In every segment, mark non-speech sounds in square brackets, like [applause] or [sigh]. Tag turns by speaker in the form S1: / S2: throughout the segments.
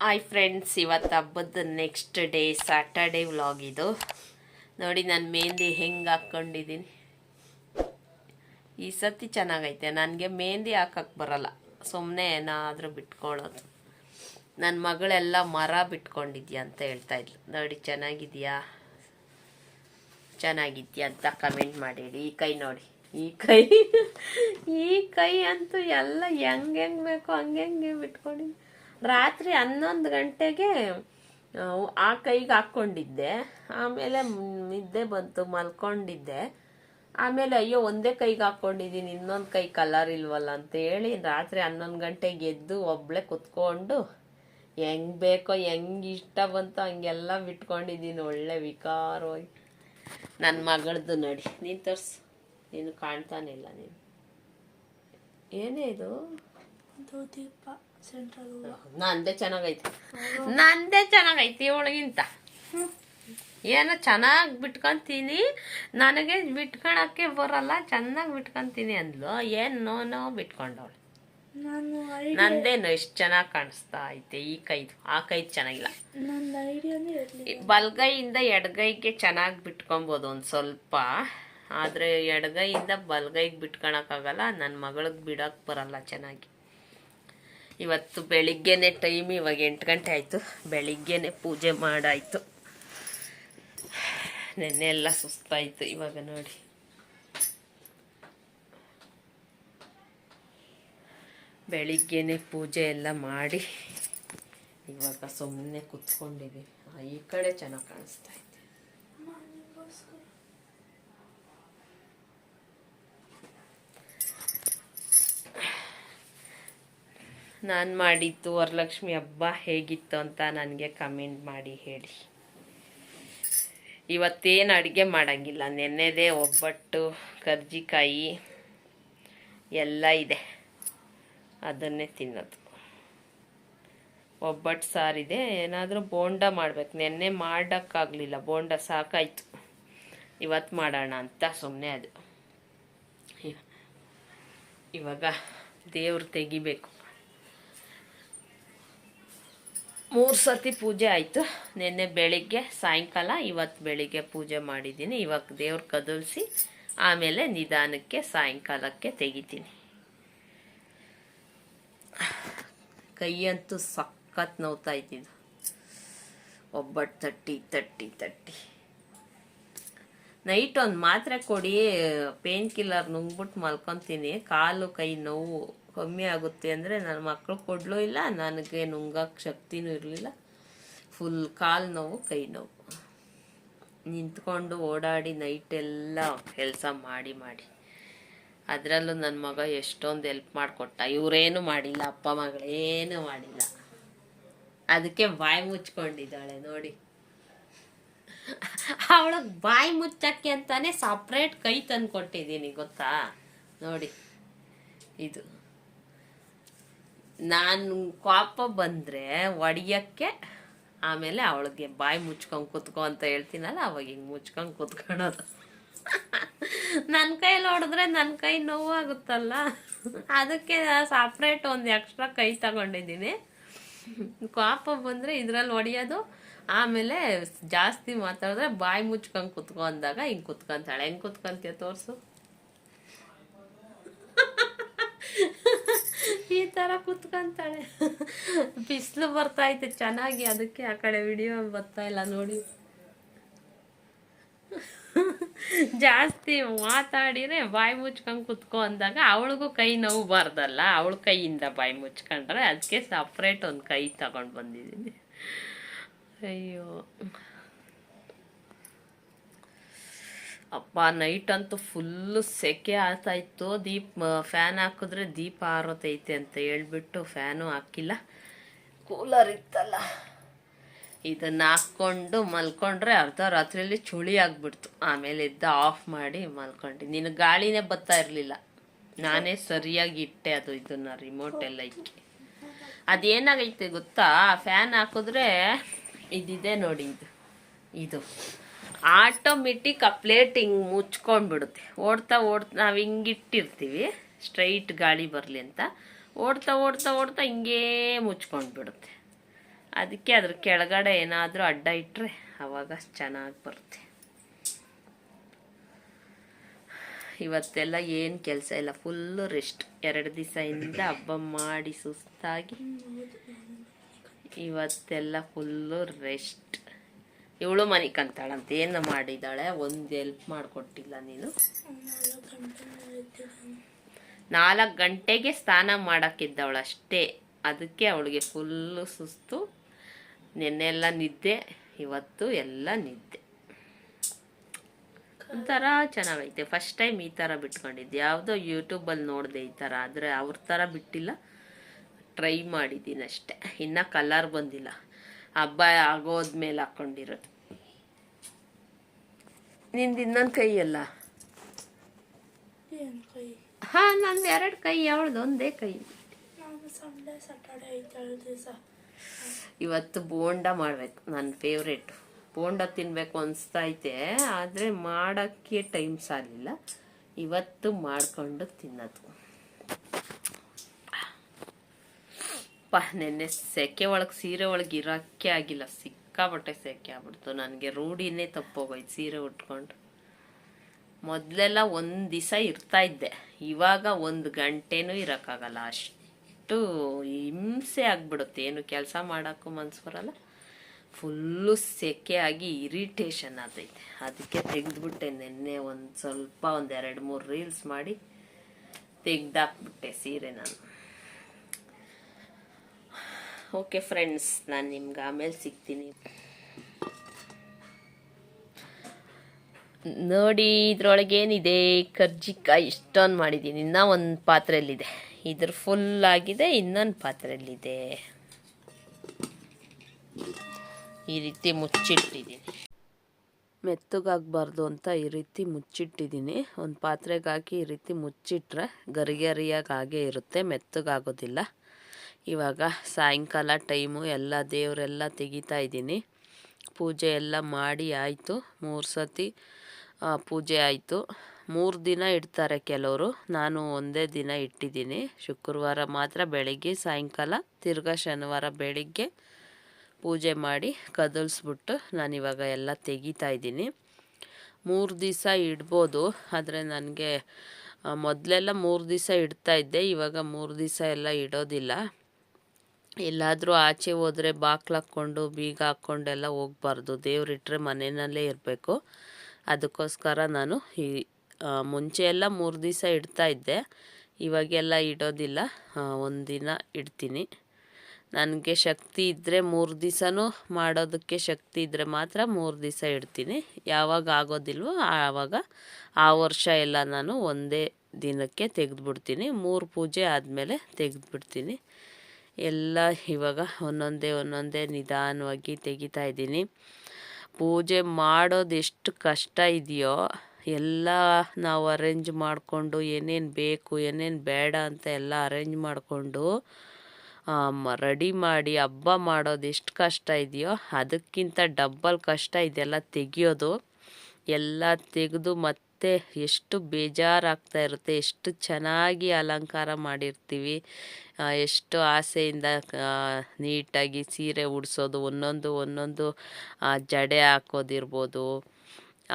S1: Hi friends ಇವತ್ತು ಹಬ್ಬದ next day Saturday vlog ಇದು. ನೋಡಿ, ನಾನು ಮೆಹಂದಿ ಹೆಂಗೆ ಹಾಕ್ಕೊಂಡಿದ್ದೀನಿ. ಈ ಸತಿ ಚೆನ್ನಾಗೈತೆ. ನನಗೆ ಮೆಹಂದಿ ಹಾಕಕ್ಕೆ ಬರಲ್ಲ. ಸುಮ್ಮನೆ ಏನಾದರೂ ಬಿಟ್ಕೊಳ್ಳೋದು ನನ್ನ ಮಗಳೆಲ್ಲ ಮರ ಬಿಟ್ಕೊಂಡಿದ್ಯಾ ಅಂತ ಹೇಳ್ತಾ ಇದ್ಲು. ನೋಡಿ, ಚೆನ್ನಾಗಿದ್ಯಾ? ಚೆನ್ನಾಗಿದ್ಯಾ ಅಂತ ಕಮೆಂಟ್ ಮಾಡಿಡಿ ಈ ಕೈ ನೋಡಿ. ಈ ಕೈ. [laughs] ಈ ಕೈ ಅಂತೂ ಎಲ್ಲ ಹೆಂಗೆ ಹೆಂಗೆ ಬೇಕೋ ಹಂಗೆ ಹೆಂಗೆ ರಾತ್ರಿ ಹನ್ನೊಂದು ಗಂಟೆಗೆ ಆ, ಕೈಗೆ ಹಾಕ್ಕೊಂಡಿದ್ದೆ. ಆಮೇಲೆ ನಿದ್ದೆ ಬಂತು ಮಲ್ಕೊಂಡಿದ್ದೆ. ಆಮೇಲೆ ಅಯ್ಯೋ ಒಂದೇ ಕೈಗೆ ಹಾಕ್ಕೊಂಡಿದ್ದೀನಿ ಇನ್ನೊಂದು ಕೈ ಕಲರ್ ಇಲ್ವಲ್ಲ ಅಂತ ಹೇಳಿ ರಾತ್ರಿ ಹನ್ನೊಂದು ಗಂಟೆಗೆ ಎದ್ದು ಒಬ್ಳೆ ಕುತ್ಕೊಂಡು ಹೆಂಗ್ ಬೇಕೋ ಹೆಂಗ್ ಇಷ್ಟ ಬಂತು ಹಂಗೆಲ್ಲ ಬಿಟ್ಕೊಂಡಿದ್ದೀನಿ ಒಳ್ಳೆ ವಿಕಾರವಾಗಿ. ನನ್ನ ಮಗಳದ್ದು ನಡಿ ನೀನು ತರ್ಸು. ನೀನು ಕಾಣ್ತಾನಿಲ್ಲ ನೀನು. ಏನೇ ಇದು?
S2: ದೀಪ
S1: ನಂದೇ ಚೆನ್ನಾಗೈತೆ. ನಂದೇ ಚೆನ್ನಾಗೈತೆ ಇವಳಿಗಿಂತ. ಏನೋ ಚೆನ್ನಾಗಿ ಬಿಟ್ಕೊಂತೀನಿ. ನನಗೆ ಬಿಟ್ಕೊಳಕ್ಕೆ ಬರಲ್ಲ ಚೆನ್ನಾಗಿ ಬಿಟ್ಕೊಂತೀನಿ ಅಂದ್ಲು. ಏನು ನೋ ನೋ ಬಿಟ್ಕೊಂಡವಳು.
S2: ನಾನು
S1: ನಂದೇನು ಎಷ್ಟು ಚೆನ್ನಾಗಿ ಕಾಣಿಸ್ತಾ ಐತೆ ಈ ಕೈದು. ಆ ಕೈದು ಚೆನ್ನಾಗಿಲ್ಲ. ಬಲ್ಗೈಯಿಂದ ಎಡಗೈಗೆ ಚೆನ್ನಾಗಿ ಬಿಟ್ಕೊಬೋದು ಒಂದು ಸ್ವಲ್ಪ. ಆದರೆ ಎಡಗೈಯಿಂದ ಬಲ್ಗೈಗೆ ಬಿಟ್ಕೊಳಕ್ಕಾಗಲ್ಲ ನನ್ನ ಮಗಳಿಗೆ ಬಿಡೋಕೆ ಬರಲ್ಲ ಚೆನ್ನಾಗಿ. ಇವತ್ತು ಬೆಳಿಗ್ಗೆನೆ ಟೈಮ್ ಇವಾಗ ಎಂಟು ಗಂಟೆ ಆಯಿತು. ಬೆಳಿಗ್ಗೆನೆ ಪೂಜೆ ಮಾಡಾಯಿತು. ನೆನ್ನೆ ಎಲ್ಲ ಸುಸ್ತಾಯಿತು, ಇವಾಗ ನೋಡಿ. ಬೆಳಿಗ್ಗೆನೆ ಪೂಜೆ ಎಲ್ಲ ಮಾಡಿ, ಇವಾಗ ಸುಮ್ಮನೆ ಕುತ್ಕೊಂಡಿದ್ದೀವಿ ಈ ಕಡೆ ಚೆನ್ನಾಗಿ ಕಾಣಿಸ್ತಾ ಇದೆ. ನಾನು ಮಾಡಿದ್ದು ವರಲಕ್ಷ್ಮಿ ಹಬ್ಬ ಹೇಗಿತ್ತು ಅಂತ ನನಗೆ ಕಮೆಂಟ್ ಮಾಡಿ ಹೇಳಿ. ಇವತ್ತೇನು ಅಡುಗೆ ಮಾಡೋಂಗಿಲ್ಲ. ನೆನ್ನೆದೇ ಒಬ್ಬಟ್ಟು, ಕರ್ಜಿಕಾಯಿ ಎಲ್ಲ ಇದೆ. ಅದನ್ನೇ ತಿನ್ನೋದು. ಒಬ್ಬಟ್ಟು ಸಾರಿದೆ ಏನಾದರೂ ಬೋಂಡ ಮಾಡಬೇಕು. ನೆನ್ನೆ ಮಾಡೋಕ್ಕಾಗಲಿಲ್ಲ. ಬೋಂಡ ಸಾಕಾಯಿತು. ಇವತ್ತು ಮಾಡೋಣ ಅಂತ ಸುಮ್ಮನೆ ಅದು. ಇವ- ಇವಾಗ ದೇವ್ರು ತೆಗಿಬೇಕು. ಮೂರು ಸರ್ತಿ ಪೂಜೆ ಆಯಿತು. ನಿನ್ನೆ ಬೆಳಿಗ್ಗೆ, ಸಾಯಂಕಾಲ ಇವತ್ತು ಬೆಳಿಗ್ಗೆ ಪೂಜೆ ಮಾಡಿದ್ದೀನಿ. ಇವಾಗ ದೇವ್ರು ಕದಲ್ಸಿ ಆಮೇಲೆ ನಿಧಾನಕ್ಕೆ ಸಾಯಂಕಾಲಕ್ಕೆ ತೆಗಿತೀನಿ. ಕೈಯಂತೂ ಸಖತ್ ನೋವ್ತಾ ಇದ್ದಿದ್ದು. ಒಬ್ಬಟ್ಟು ತಟ್ಟಿ ತಟ್ಟಿ ತಟ್ಟಿ. ನೈಟ್ ಒಂದು ಮಾತ್ರೆ ಕೊಡಿ, ಪೇನ್ ಕಿಲ್ಲರ್ ನುಂಗ್ಬಿಟ್ಟು ಮಲ್ಕೊತೀನಿ. ಕಾಲು, ಕೈ ನೋವು. ಕಮ್ಮಿ ಆಗುತ್ತೆ ಅಂದರೆ ನನ್ನ ಮಕ್ಕಳು ಕೊಡಲೂ ಇಲ್ಲ, ನನಗೆ ನುಂಗಕ್ಕೆ ಶಕ್ತಿನೂ ಇರಲಿಲ್ಲ. ಫುಲ್ ಕಾಲು ನೋವು, ಕೈ ನೋವು. ನಿಂತ್ಕೊಂಡು ಓಡಾಡಿ ನೈಟೆಲ್ಲ ಕೆಲಸ ಮಾಡಿ ಮಾಡಿ. ಅದರಲ್ಲೂ ನನ್ನ ಮಗ ಎಷ್ಟೊಂದು ಹೆಲ್ಪ್ ಮಾಡಿಕೊಟ್ಟ. ಇವರೇನು ಮಾಡಿಲ್ಲ, ಅಪ್ಪ ಮಗಳೇನು ಮಾಡಿಲ್ಲ. ಅದಕ್ಕೆ ಬಾಯಿ ಮುಚ್ಕೊಂಡಿದ್ದಾಳೆ, ನೋಡಿ. ಅವಳಿಗೆ ಬಾಯಿ ಮುಚ್ಚಕ್ಕೆ ಅಂತಾನೆ ಸಪ್ರೇಟ್ ಕೈ ತಂದು ಕೊಟ್ಟಿದ್ದೀನಿ ಗೊತ್ತಾ? ನೋಡಿ, ಇದು. ನಾನು ಕೋಪ ಬಂದರೆ ಒಡೆಯೋಕ್ಕೆ ಆಮೇಲೆ ಅವಳಿಗೆ ಬಾಯಿ ಮುಚ್ಕೊಂಡು ಕೂತ್ಕೊ ಅಂತ ಹೇಳ್ತೀನಲ್ಲ, ಅವಾಗ ಹಿಂಗೆ ಮುಚ್ಕೊಂಡು ಕೂತ್ಕೊಳೋದು ನನ್ನ ಕೈಯಲ್ಲಿ ಹೊಡೆದ್ರೆ ನನ್ನ ಕೈ ನೋವಾಗುತ್ತಲ್ಲ ಅದಕ್ಕೆ ಸಪ್ರೇಟ್ ಒಂದು ಎಕ್ಸ್ಟ್ರಾ ಕೈ ತಗೊಂಡಿದ್ದೀನಿ. ಕೋಪ ಬಂದರೆ ಇದರಲ್ಲಿ ಹೊಡಿಯೋದು ಆಮೇಲೆ ಜಾಸ್ತಿ ಮಾತಾಡಿದ್ರೆ ಬಾಯಿ ಮುಚ್ಕೊಂಡು ಕೂತ್ಕೊ ಅಂದಾಗ ಹಿಂಗೆ ಕುತ್ಕೊಂತಾಳೆ. ಹೆಂಗೆ ಕುತ್ಕೊಂತೀಯ ತೋರಿಸು. ಈ ಥರ ಕುತ್ಕೊಂತಾಳೆ. ಬಿಸಿಲು ಬರ್ತಾ ಐತೆ, ಚೆನ್ನಾಗಿ ಅದಕ್ಕೆ ಆ ಕಡೆ ವಿಡಿಯೋ ಬರ್ತಾ ಇಲ್ಲ ನೋಡಿ. ಜಾಸ್ತಿ ಮಾತಾಡಿದ್ರೆ ಬಾಯಿ ಮುಚ್ಕೊಂಡು ಕುತ್ಕೊ ಅಂದಾಗ ಅವಳಿಗೂ ಕೈ ನೋವು ಬಾರ್ದಲ್ಲ, ಅವಳ ಕೈಯಿಂದ ಬಾಯಿ ಮುಚ್ಕೊಂಡ್ರೆ ಅದಕ್ಕೆ ಸಪ್ರೇಟ್ ಒಂದು ಕೈ ತಗೊಂಡು ಬಂದಿದ್ದೀನಿ. ಅಯ್ಯೋ. ಅಪ್ಪ ನೈಟ್ ಅಂತೂ ಫುಲ್ಲು ಸೆಕೆ ಆಗ್ತಾ ಇತ್ತು. ದೀಪ ಫ್ಯಾನ್ ಹಾಕಿದ್ರೆ ದೀಪ ಆರೋತೈತೆ ಅಂತ ಹೇಳ್ಬಿಟ್ಟು ಫ್ಯಾನು ಹಾಕಿಲ್ಲ. ಕೂಲರ್ ಇತ್ತಲ್ಲ. ಇದನ್ನು ಹಾಕ್ಕೊಂಡು ಮಲ್ಕೊಂಡ್ರೆ ಅರ್ಧ ರಾತ್ರಿಯಲ್ಲಿ ಚಳಿ ಆಗಿಬಿಡ್ತು. ಆಮೇಲೆ ಇದ್ದ ಆಫ್ ಮಾಡಿ ಮಲ್ಕೊಂಡು. ನಿನ್ನ ಗಾಳಿನೇ ಬರ್ತಾ ಇರಲಿಲ್ಲ. ನಾನೇ ಸರಿಯಾಗಿ ಇಟ್ಟೆ ಅದು, ಇದನ್ನು ರಿಮೋಟ್ ಎಲ್ಲ ಇಕ್ಕಿ. ಅದೇನಾಗೈತೆ ಗೊತ್ತಾ? ಫ್ಯಾನ್ ಹಾಕಿದ್ರೆ ಇದಿದೆ ನೋಡಿ ಇದು. ಇದು. ಆಟೋಮೆಟಿಕ್ ಆ ಪ್ಲೇಟ್ ಹಿಂಗೆ ಮುಚ್ಕೊಂಡ್ಬಿಡುತ್ತೆ. ಓಡ್ತಾ ಓಡ್ತಾ ನಾವು ಹಿಂಗೆ ಇಟ್ಟಿರ್ತೀವಿ ಸ್ಟ್ರೈಟ್ ಗಾಳಿ ಬರಲಿ ಅಂತ. ಓಡ್ತಾ ಓಡ್ತಾ ಓಡ್ತಾ ಹಿಂಗೇ ಮುಚ್ಕೊಂಡ್ಬಿಡುತ್ತೆ. ಅದಕ್ಕೆ ಅದ್ರ ಕೆಳಗಡೆ ಏನಾದರೂ ಅಡ್ಡ ಇಟ್ಟರೆ ಆವಾಗ ಚೆನ್ನಾಗಿ ಬರುತ್ತೆ. ಇವತ್ತೆಲ್ಲ ಏನು ಕೆಲಸ ಇಲ್ಲ. ಫುಲ್ಲು ರೆಸ್ಟ್ ಎರಡು ದಿವಸದಿಂದ ಹಬ್ಬ ಮಾಡಿ ಸುಸ್ತಾಗಿ. ಇವತ್ತೆಲ್ಲ ಫುಲ್ಲು ರೆಸ್ಟ್ ಇವಳು ಮನೆ ಕಂತಾಳಂತ ಏನು ಮಾಡಿದ್ದಾಳೆ ಒಂದು ಎಲ್ಪ್ ಮಾಡಿಕೊಟ್ಟಿಲ್ಲ ನೀನು?
S2: ನಾಲ್ಕು
S1: ಗಂಟೆಗೆ ಸ್ನಾನ ಮಾಡೋಕ್ಕಿದ್ದವಳು ಅಷ್ಟೇ ಅದಕ್ಕೆ ಅವಳಿಗೆ ಫುಲ್ಲು ಸುಸ್ತು. ನೆನ್ನೆಲ್ಲ ನಿದ್ದೆ, ಇವತ್ತು ಎಲ್ಲ ನಿದ್ದೆ. ಒಂಥರ ಚೆನ್ನಾಗೈತೆ. ಫಸ್ಟ್ ಟೈಮ್ ಈ ಥರ ಬಿಟ್ಕೊಂಡಿದ್ದೆ. ಯಾವುದೋ ಯೂಟ್ಯೂಬಲ್ಲಿ ನೋಡಿದೆ ಈ ಥರ ಆದರೆ ಅವ್ರ ಥರ ಬಿಟ್ಟಿಲ್ಲ. ಟ್ರೈ ಮಾಡಿದ್ದೀನಿ ಅಷ್ಟೆ ಇನ್ನೂ ಕಲರ್ ಬಂದಿಲ್ಲ. ಹಬ್ಬ ಆಗೋದ್ಮೇಲೆ ಹಾಕ್ಕೊಂಡಿರೋದು ನಿಂದು ಇನ್ನೊಂದು ಕೈ ಅಲ್ಲ? ಹಾಂ ನಂದು ಎರಡು ಕೈ ಯಾವ್ದು? ಒಂದೇ ಕೈ. ಇವತ್ತು ಬೋಂಡ ಮಾಡ್ಬೇಕು ನನ್ನ ಫೇವ್ರೇಟ್ ಬೋಂಡ ತಿನ್ನಬೇಕು ಅನಿಸ್ತೈತೆ ಆದರೆ ಮಾಡೋಕ್ಕೆ ಟೈಮ್ ಸಾಲಿಲ್ಲ. ಇವತ್ತು ಮಾಡ್ಕೊಂಡು ತಿನ್ನೋದು. ಪ ನೆನ್ನೆ ಸೆಕೆ ಒಳಗೆ, ಸೀರೆ ಒಳಗೆ ಇರೋಕ್ಕೆ ಆಗಿಲ್ಲ. ಸಿಕ್ಕಾಪಟ್ಟೆ ಸೆಕೆ ಆಗ್ಬಿಡ್ತು. ನನಗೆ ರೂಢಿನೇ ತಪ್ಪೋಗೋಯ್ತು ಸೀರೆ ಉಟ್ಕೊಂಡು. ಮೊದಲೆಲ್ಲ ಒಂದು ದಿವಸ ಇರ್ತಾ ಇದ್ದೆ. ಇವಾಗ ಒಂದು ಗಂಟೆನೂ ಇರೋಕ್ಕಾಗಲ್ಲ. ಅಷ್ಟು ಹಿಂಸೆ ಆಗ್ಬಿಡುತ್ತೆ. ಏನು ಕೆಲಸ ಮಾಡೋಕ್ಕೂ ಮನ್ಸು ಬರಲ್ಲ. ಫುಲ್ಲು ಸೆಕೆ ಆಗಿ ಇರಿಟೇಷನ್ ಆತೈತೆ ಅದಕ್ಕೆ ತೆಗೆದ್ಬಿಟ್ಟೆ ನಿನ್ನೆ ಒಂದು ಸ್ವಲ್ಪ, ಒಂದು ಎರಡು ಮೂರು ರೀಲ್ಸ್ ಮಾಡಿ ತೆಗ್ದಾಕ್ಬಿಟ್ಟೆ ಸೀರೆ ನಾನು. ಓಕೆ ಫ್ರೆಂಡ್ಸ್ ನಾನು ನಿಮ್ಗೆ ಆಮೇಲೆ ಸಿಗ್ತೀನಿ. ನೋಡಿ, ಇದ್ರೊಳಗೇನಿದೆ? ಕರ್ಜಿಕಾಯಿ ಇಷ್ಟೊಂದು ಮಾಡಿದ್ದೀನಿ. ಇನ್ನೂ ಒಂದು ಪಾತ್ರೆಯಲ್ಲಿದೆ. ಇದ್ರ ಫುಲ್ ಆಗಿದೆ, ಇನ್ನೊಂದು ಪಾತ್ರೆಯಲ್ಲಿದೆ. ಈ ರೀತಿ ಮುಚ್ಚಿಟ್ಟಿದ್ದೀನಿ. ಮೆತ್ತಗಾಗಬಾರ್ದು ಅಂತ ಈ ರೀತಿ ಮುಚ್ಚಿಟ್ಟಿದ್ದೀನಿ. ಒಂದು ಪಾತ್ರೆಗೆ ಹಾಕಿ ಈ ರೀತಿ ಮುಚ್ಚಿಟ್ರೆ ಗರಿಗರಿಯಾಗಿ ಹಾಗೇ ಇರುತ್ತೆ, ಮೆತ್ತಗಾಗೋದಿಲ್ಲ. ಇವಾಗ ಸಾಯಂಕಾಲ ಟೈಮು ಎಲ್ಲ ದೇವರೆಲ್ಲ ತೆಗಿತಾ ಇದ್ದೀನಿ. ಪೂಜೆ ಎಲ್ಲ ಮಾಡಿ ಆಯಿತು. ಮೂರು ಸತಿ ಪೂಜೆ ಆಯಿತು. ಮೂರು ದಿನ ಇಡ್ತಾರೆ ಕೆಲವರು. ನಾನು ಒಂದೇ ದಿನ ಇಟ್ಟಿದ್ದೀನಿ. ಶುಕ್ರವಾರ ಮಾತ್ರ ಬೆಳಿಗ್ಗೆ, ಸಾಯಂಕಾಲ, ತಿರ್ಗಾ ಶನಿವಾರ ಬೆಳಿಗ್ಗೆ ಪೂಜೆ ಮಾಡಿ ಕದಲ್ಸ್ಬಿಟ್ಟು ನಾನಿವಾಗ ಎಲ್ಲ ತೆಗಿತಾ ಇದ್ದೀನಿ. ಮೂರು ದಿವಸ ಇಡ್ಬೋದು. ಆದರೆ ನನಗೆ ಮೊದಲೆಲ್ಲ ಮೂರು ದಿವಸ ಇಡ್ತಾ ಇದ್ದೆ. ಇವಾಗ ಮೂರು ದಿವಸ ಎಲ್ಲ ಇಡೋದಿಲ್ಲ. ಎಲ್ಲಾದರೂ ಆಚೆ ಹೋದರೆ ಬಾಕ್ಲು ಹಾಕ್ಕೊಂಡು, ಬೀಗ ಹಾಕ್ಕೊಂಡೆಲ್ಲ ಹೋಗ್ಬಾರ್ದು. ದೇವರಿಟ್ಟರೆ ಮನೆಯಲ್ಲೇ ಇರಬೇಕು. ಅದಕ್ಕೋಸ್ಕರ ನಾನು ಈ ಮುಂಚೆ ಎಲ್ಲ ಮೂರು ದಿವಸ ಇಡ್ತಾ ಇದ್ದೆ. ಇವಾಗೆಲ್ಲ ಇಡೋದಿಲ್ಲ. ಒಂದಿನ ಇಡ್ತೀನಿ. ನನಗೆ ಶಕ್ತಿ ಇದ್ದರೆ ಮೂರು ದಿವಸನೂ ಮಾಡೋದಕ್ಕೆ ಶಕ್ತಿ ಇದ್ದರೆ ಮಾತ್ರ ಮೂರು ದಿವಸ ಇಡ್ತೀನಿ. ಯಾವಾಗ ಆಗೋದಿಲ್ವೋ ಆವಾಗ ಆ ವರ್ಷ ಎಲ್ಲ ನಾನು ಒಂದೇ ದಿನಕ್ಕೆ ತೆಗೆದುಬಿಡ್ತೀನಿ. ಮೂರು ಪೂಜೆ ಆದಮೇಲೆ ತೆಗೆದುಬಿಡ್ತೀನಿ. ಎಲ್ಲ ಇವಾಗ ಒಂದೊಂದೇ ಒಂದೊಂದೇ ನಿಧಾನವಾಗಿ ತೆಗಿತಾ ಇದ್ದೀನಿ. ಪೂಜೆ ಮಾಡೋದು ಎಷ್ಟು ಕಷ್ಟ ಇದೆಯೋ, ಎಲ್ಲ ನಾವು ಅರೇಂಜ್ ಮಾಡಿಕೊಂಡು ಏನೇನು ಬೇಕು, ಏನೇನು ಬೇಡ ಅಂತ ಎಲ್ಲ ಅರೇಂಜ್ ಮಾಡಿಕೊಂಡು ರೆಡಿ ಮಾಡಿ ಹಬ್ಬ ಮಾಡೋದು ಎಷ್ಟು ಕಷ್ಟ ಇದೆಯೋ, ಅದಕ್ಕಿಂತ ಡಬ್ಬಲ್ ಕಷ್ಟ ಇದೆಲ್ಲ ತೆಗಿಯೋದು. ಎಲ್ಲ ತೆಗೆದು ಮತ್ತೆ ಎಷ್ಟು ಬೇಜಾರಾಗ್ತಾ ಇರುತ್ತೆ, ಎಷ್ಟು ಚೆನ್ನಾಗಿ ಅಲಂಕಾರ ಮಾಡಿರ್ತೀವಿ ಎಷ್ಟು ಆಸೆಯಿಂದ ನೀಟಾಗಿ ಸೀರೆ ಉಡಿಸೋದು, ಒಂದೊಂದು ಒಂದೊಂದು ಜಡೆ ಹಾಕೋದಿರ್ಬೋದು.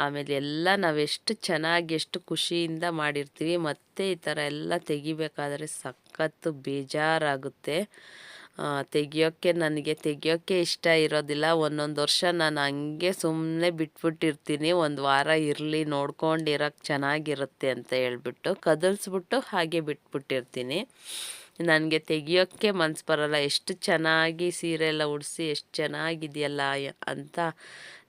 S1: ಆಮೇಲೆ ಎಲ್ಲ ನಾವೆಷ್ಟು ಚೆನ್ನಾಗಿ, ಎಷ್ಟು ಖುಷಿಯಿಂದ ಮಾಡಿರ್ತೀವಿ, ಮತ್ತೆ ಈ ಥರ ಎಲ್ಲ ತೆಗಿಬೇಕಾದ್ರೆ ಸಖತ್ತು ಬೇಜಾರಾಗುತ್ತೆ. ತೆಗಿಯೋಕ್ಕೆ ನನಗೆ ತೆಗಿಯೋಕ್ಕೆ ಇಷ್ಟ ಇರೋದಿಲ್ಲ. ಒಂದೊಂದು ವರ್ಷ ನಾನು ಹಂಗೆ ಸುಮ್ಮನೆ ಬಿಟ್ಬಿಟ್ಟಿರ್ತೀನಿ. ಒಂದು ವಾರ ಇರಲಿ ನೋಡ್ಕೊಂಡಿರೋಕ್ಕೆ ಚೆನ್ನಾಗಿರುತ್ತೆ ಅಂತ ಹೇಳ್ಬಿಟ್ಟು ಕದಲ್ಸ್ಬಿಟ್ಟು ಹಾಗೆ ಬಿಟ್ಬಿಟ್ಟಿರ್ತೀನಿ. ನನಗೆ ತೆಗಿಯೋಕ್ಕೆ ಮನ್ಸು ಬರಲ್ಲ. ಎಷ್ಟು ಚೆನ್ನಾಗಿ ಸೀರೆ ಎಲ್ಲ ಉಡಿಸಿ, ಎಷ್ಟು ಚೆನ್ನಾಗಿದೆಯಲ್ಲ ಅಂತ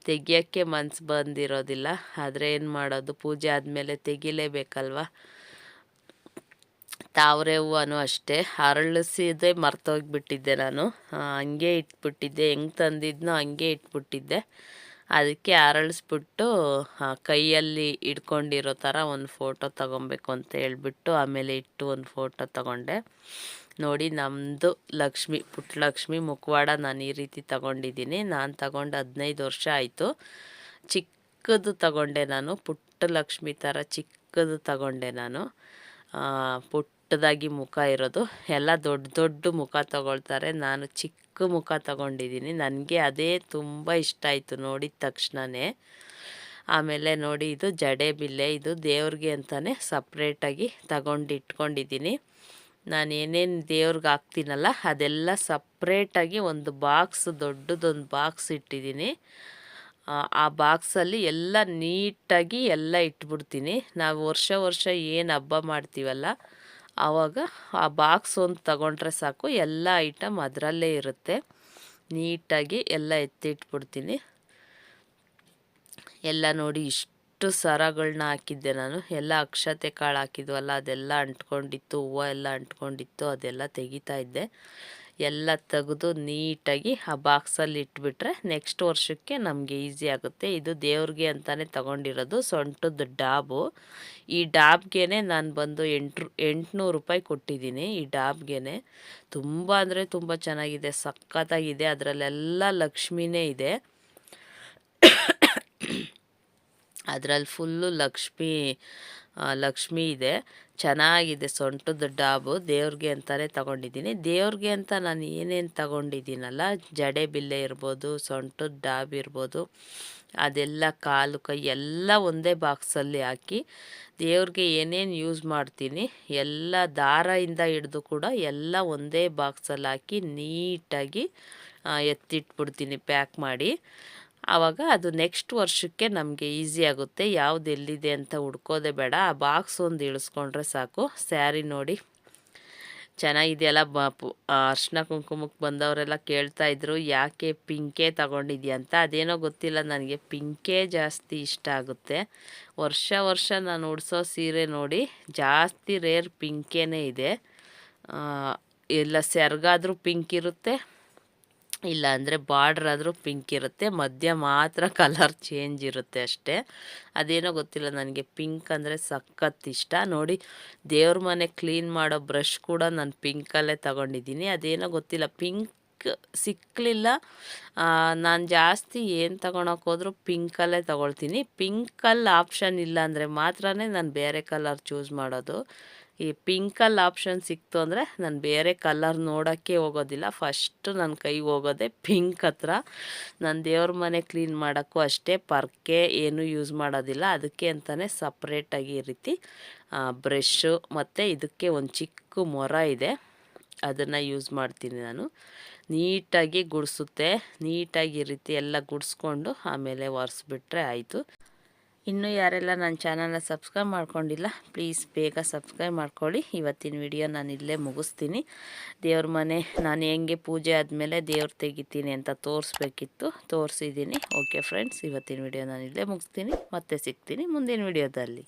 S1: ತೆಗಿಯೋಕ್ಕೆ ಮನ್ಸು ಬಂದಿರೋದಿಲ್ಲ. ಆದರೆ ಏನು ಮಾಡೋದು? ಪೂಜೆ ಆದಮೇಲೆ ತೆಗಿಲೇಬೇಕಲ್ವ? ತಾವರೆ ಹೂವನು ಅಷ್ಟೇ. ಅರಳಿಸಿದೆ, ಮರ್ತೋಗ್ಬಿಟ್ಟಿದ್ದೆ ನಾನು. ಹಂಗೆ ಇಟ್ಬಿಟ್ಟಿದ್ದೆ. ಹೆಂಗೆ ತಂದಿದ್ನೋ ಹಂಗೆ ಇಟ್ಬಿಟ್ಟಿದ್ದೆ. ಅದಕ್ಕೆ ಅರಳಿಸ್ಬಿಟ್ಟು ಕೈಯಲ್ಲಿ ಇಟ್ಕೊಂಡಿರೋ ಥರ ಒಂದು ಫೋಟೋ ತಗೊಬೇಕು ಅಂತ ಹೇಳ್ಬಿಟ್ಟು ಆಮೇಲೆ ಇಟ್ಟು ಒಂದು ಫೋಟೋ ತಗೊಂಡೆ. ನೋಡಿ ನಮ್ಮದು ಲಕ್ಷ್ಮಿ, ಪುಟ್ಟಲಕ್ಷ್ಮಿ ಮುಖವಾಡ ನಾನು ಈ ರೀತಿ ತಗೊಂಡಿದ್ದೀನಿ. ನಾನು ತಗೊಂಡು ಹದಿನೈದು ವರ್ಷ ಆಯಿತು. ಚಿಕ್ಕದು ತಗೊಂಡೆ ನಾನು. ಪುಟ್ಟ ಲಕ್ಷ್ಮಿ ಥರ ಚಿಕ್ಕದು ತಗೊಂಡೆ ನಾನು. ಪುಟ್ಟದಾಗಿ ಮುಖ ಇರೋದು. ಎಲ್ಲ ದೊಡ್ಡ ದೊಡ್ಡ ಮುಖ ತಗೊಳ್ತಾರೆ. ನಾನು ಚಿಕ್ಕ ಮುಖ ತಗೊಂಡಿದ್ದೀನಿ. ನನಗೆ ಅದೇ ತುಂಬ ಇಷ್ಟ ಆಯಿತು ನೋಡಿದ ತಕ್ಷಣವೇ ಆಮೇಲೆ ನೋಡಿ, ಇದು ಜಡೆ ಬಿಲ್ಲೆ. ಇದು ದೇವ್ರಿಗೆ ಅಂತಲೇ ಸಪ್ರೇಟಾಗಿ ತಗೊಂಡು ಇಟ್ಕೊಂಡಿದ್ದೀನಿ. ನಾನು ಏನೇನು ದೇವ್ರಿಗೆ ಹಾಕ್ತೀನಲ್ಲ, ಅದೆಲ್ಲ ಸಪ್ರೇಟಾಗಿ ಒಂದು ಬಾಕ್ಸ್ ದೊಡ್ಡದೊಂದು ಬಾಕ್ಸ್ ಇಟ್ಟಿದ್ದೀನಿ. ಆ- ಬಾಕ್ಸಲ್ಲಿ ಎಲ್ಲ ನೀಟಾಗಿ ಎಲ್ಲ ಇಟ್ಬಿಡ್ತೀನಿ. ನಾವು ವರ್ಷ ವರ್ಷ ಏನು ಹಬ್ಬ ಮಾಡ್ತೀವಲ್ಲ ಆವಾಗ ಆ ಬಾಕ್ಸ್ ಒಂದು ತಗೊಂಡ್ರೆ ಸಾಕು, ಎಲ್ಲ ಐಟಮ್ ಅದರಲ್ಲೇ ಇರುತ್ತೆ. ನೀಟಾಗಿ ಎಲ್ಲ ಎತ್ತಿಟ್ಬಿಡ್ತೀನಿ. ಎಲ್ಲ ನೋಡಿ ಇಷ್ಟು ಸರಗಳನ್ನ ಹಾಕಿದ್ದೆ ನಾನು. ಎಲ್ಲ ಅಕ್ಷತೆ ಕಾಳು ಹಾಕಿದ್ವಲ್ಲ, ಅದೆಲ್ಲ ಅಂಟ್ಕೊಂಡಿತ್ತು, ಹೂವು ಎಲ್ಲ ಅಂಟ್ಕೊಂಡಿತ್ತು, ಅದೆಲ್ಲ ತೆಗಿತಾ ಇದ್ದೆ. ಎಲ್ಲ ತೆಗೆದು ನೀಟಾಗಿ ಆ ಬಾಕ್ಸಲ್ಲಿ ಇಟ್ಬಿಟ್ರೆ ನೆಕ್ಸ್ಟ್ ವರ್ಷಕ್ಕೆ ನಮಗೆ ಈಸಿ ಆಗುತ್ತೆ. ಇದು ದೇವ್ರಿಗೆ ಅಂತಲೇ ತಗೊಂಡಿರೋದು ಸೊಂಟದ ಡಾಬು. ಈ ಡಾಬ್ಗೆ ನಾನು ಬಂದು ಎಂಟು ಎಂಟುನೂರು ರೂಪಾಯಿ ಕೊಟ್ಟಿದ್ದೀನಿ ಈ ಡಾಬ್ಗೆ ತುಂಬ ಅಂದರೆ ತುಂಬ ಚೆನ್ನಾಗಿದೆ, ಸಖತ್ತಾಗಿದೆ, ಅದರಲ್ಲೆಲ್ಲ ಲಕ್ಷ್ಮಿನೇ ಇದೆ. ಅದರಲ್ಲಿ ಫುಲ್ಲು ಲಕ್ಷ್ಮಿ ಲಕ್ಷ್ಮಿ ಇದೆ. ಚೆನ್ನಾಗಿದೆ ಸೊಂಟದ ಡಾಬು ದೇವ್ರಿಗೆ ಅಂತಲೇ ತಗೊಂಡಿದ್ದೀನಿ. ದೇವ್ರಿಗೆ ಅಂತ ನಾನು ಏನೇನು ತಗೊಂಡಿದ್ದೀನಲ್ಲ, ಜಡೆ ಬಿಲ್ಲೆ ಇರ್ಬೋದು ಸೊಂಟದ ಡಾಬ್ ಇರ್ಬೋದು, ಅದೆಲ್ಲ ಕಾಲು, ಕೈ ಎಲ್ಲ ಒಂದೇ ಬಾಕ್ಸಲ್ಲಿ ಹಾಕಿ ದೇವ್ರಿಗೆ ಏನೇನು ಯೂಸ್ ಮಾಡ್ತೀನಿ, ಎಲ್ಲ ದಾರದಿಂದ ಹಿಡಿದು ಕೂಡ ಎಲ್ಲ ಒಂದೇ ಬಾಕ್ಸಲ್ಲಿ ಹಾಕಿ ನೀಟಾಗಿ ಎತ್ತಿಟ್ಬಿಡ್ತೀನಿ, ಪ್ಯಾಕ್ ಮಾಡಿ. ಆವಾಗ ಅದು ನೆಕ್ಸ್ಟ್ ವರ್ಷಕ್ಕೆ ನಮಗೆ ಈಸಿ ಆಗುತ್ತೆ. ಯಾವ್ದು ಎಲ್ಲಿದೆ ಅಂತ ಹುಡ್ಕೋದೆ ಬೇಡ. ಆ ಬಾಕ್ಸ್ ಒಂದು ಇಳಿಸ್ಕೊಂಡ್ರೆ ಸಾಕು. ಸ್ಯಾರಿ ನೋಡಿ. ಚೆನ್ನಾಗಿದೆಯಲ್ಲ ಬ ಅರ್ಶಿನ ಕುಂಕುಮಕ್ಕೆ ಬಂದವರೆಲ್ಲ ಕೇಳ್ತಾ ಇದ್ರು, ಯಾಕೆ ಪಿಂಕೇ ತಗೊಂಡಿದ್ಯಾ ಅಂತ? ಅದೇನೋ ಗೊತ್ತಿಲ್ಲ ನನಗೆ. ಪಿಂಕೇ ಜಾಸ್ತಿ ಇಷ್ಟ ಆಗುತ್ತೆ. ವರ್ಷ ವರ್ಷ ನಾನು ಉಡ್ಸೋ ಸೀರೆ ನೋಡಿ, ಜಾಸ್ತಿ ರೇರ್ ಪಿಂಕೇನೇ ಇದೆ. ಎಲ್ಲ ಸೆರ್ಗಾದರೂ ಪಿಂಕ್ ಇರುತ್ತೆ. ಇಲ್ಲ ಅಂದರೆ ಬಾರ್ಡ್ರ್ ಆದರೂ ಪಿಂಕ್ ಇರುತ್ತೆ, ಮಧ್ಯ ಮಾತ್ರ ಕಲರ್ ಚೇಂಜ್ ಇರುತ್ತೆ ಅಷ್ಟೇ. ಅದೇನೋ ಗೊತ್ತಿಲ್ಲ, ನನಗೆ ಪಿಂಕ್ ಅಂದರೆ ಸಖತ್ ಇಷ್ಟ. ನೋಡಿ, ದೇವ್ರ ಮನೆ ಕ್ಲೀನ್ ಮಾಡೋ ಬ್ರಷ್ ಕೂಡ ನಾನು ಪಿಂಕಲ್ಲೇ ತಗೊಂಡಿದ್ದೀನಿ. ಅದೇನೋ ಗೊತ್ತಿಲ್ಲ ಪಿಂಕ್ ಸಿಕ್ಕಲಿಲ್ಲ ನಾನು ಜಾಸ್ತಿ ಏನು ತಗೊಳಕ್ಕೆ ಹೋದರೂ ಪಿಂಕಲ್ಲೇ ತಗೊಳ್ತೀನಿ. ಪಿಂಕಲ್ಲಿ ಆಪ್ಷನ್ ಇಲ್ಲ ಅಂದರೆ ಮಾತ್ರ ನಾನು ಬೇರೆ ಕಲರ್ ಚೂಸ್ ಮಾಡೋದು. ಈ ಪಿಂಕಲ್ಲಿ ಆಪ್ಷನ್ ಸಿಕ್ತು ಅಂದರೆ ನಾನು ಬೇರೆ ಕಲರ್ ನೋಡೋಕ್ಕೆ ಹೋಗೋದಿಲ್ಲ. ಫಸ್ಟು ನನ್ನ ಕೈ ಹೋಗೋದೆ ಪಿಂಕ್ ಹತ್ರ. ನಾನು ದೇವ್ರ ಮನೆ ಕ್ಲೀನ್ ಮಾಡೋಕ್ಕೂ ಅಷ್ಟೇ ಪರ್ಕೆ ಏನೂ ಯೂಸ್ ಮಾಡೋದಿಲ್ಲ. ಅದಕ್ಕೆ ಅಂತಲೇ ಸಪ್ರೇಟಾಗಿ ಈ ರೀತಿ ಬ್ರಷ್ಷು ಮತ್ತು ಇದಕ್ಕೆ ಒಂದು ಚಿಕ್ಕ ಮೊರ ಇದೆ. ಅದನ್ನು ಯೂಸ್ ಮಾಡ್ತೀನಿ ನಾನು. ನೀಟಾಗಿ ಗುಡಿಸುತ್ತೆ. ನೀಟಾಗಿ ಈ ರೀತಿ ಎಲ್ಲ ಗುಡಿಸ್ಕೊಂಡು ಆಮೇಲೆ ಒರೆಸ್ಬಿಟ್ರೆ ಆಯಿತು. ಇನ್ನೂ ಯಾರೆಲ್ಲ ನನ್ನ ಚಾನಲ್ನ ಸಬ್ಸ್ಕ್ರೈಬ್ ಮಾಡ್ಕೊಂಡಿಲ್ಲ, ಪ್ಲೀಸ್ ಬೇಗ ಸಬ್ಸ್ಕ್ರೈಬ್ ಮಾಡ್ಕೊಳ್ಳಿ. ಇವತ್ತಿನ ವಿಡಿಯೋ ನಾನು ಇಲ್ಲೇ ಮುಗಿಸ್ತೀನಿ. ದೇವ್ರ ಮನೆ, ನಾನು ಹೆಂಗೆ ಪೂಜೆ ಆದಮೇಲೆ ದೇವ್ರು ತೆಗಿತೀನಿ ಅಂತ ತೋರಿಸ್ಬೇಕಿತ್ತು, ತೋರಿಸಿದ್ದೀನಿ. ಓಕೆ ಫ್ರೆಂಡ್ಸ್ ಇವತ್ತಿನ ವಿಡಿಯೋ ನಾನು ಇಲ್ಲೇ ಮುಗಿಸ್ತೀನಿ. ಮತ್ತೆ ಸಿಗ್ತೀನಿ ಮುಂದಿನ ವಿಡಿಯೋದಲ್ಲಿ.